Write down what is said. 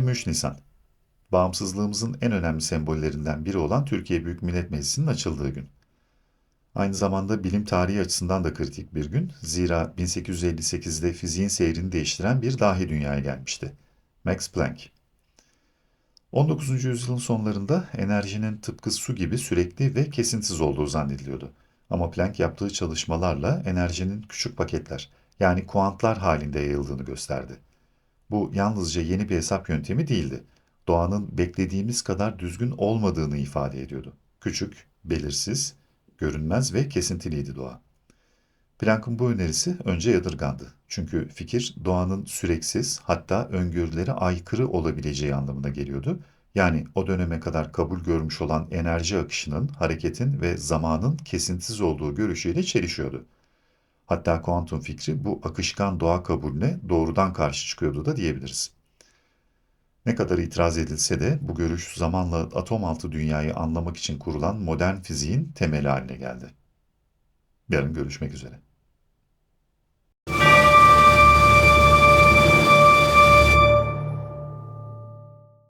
23 Nisan. Bağımsızlığımızın en önemli sembollerinden biri olan Türkiye Büyük Millet Meclisi'nin açıldığı gün. Aynı zamanda bilim tarihi açısından da kritik bir gün. Zira 1858'de fiziğin seyrini değiştiren bir dahi dünyaya gelmişti. Max Planck. 19. yüzyılın sonlarında enerjinin tıpkı su gibi sürekli ve kesintisiz olduğu zannediliyordu. Ama Planck yaptığı çalışmalarla enerjinin küçük paketler, yani kuantlar halinde yayıldığını gösterdi. Bu yalnızca yeni bir hesap yöntemi değildi. Doğanın beklediğimiz kadar düzgün olmadığını ifade ediyordu. Küçük, belirsiz, görünmez ve kesintiliydi doğa. Planck'ın bu önerisi önce yadırgandı. Çünkü fikir doğanın süreksiz hatta öngörülere aykırı olabileceği anlamına geliyordu. Yani o döneme kadar kabul görmüş olan enerji akışının, hareketin ve zamanın kesintisiz olduğu görüşüyle çelişiyordu. Hatta kuantum fikri bu akışkan doğa kabulüne doğrudan karşı çıkıyordu da diyebiliriz. Ne kadar itiraz edilse de bu görüş zamanla atom altı dünyayı anlamak için kurulan modern fiziğin temeli haline geldi. Yarın görüşmek üzere.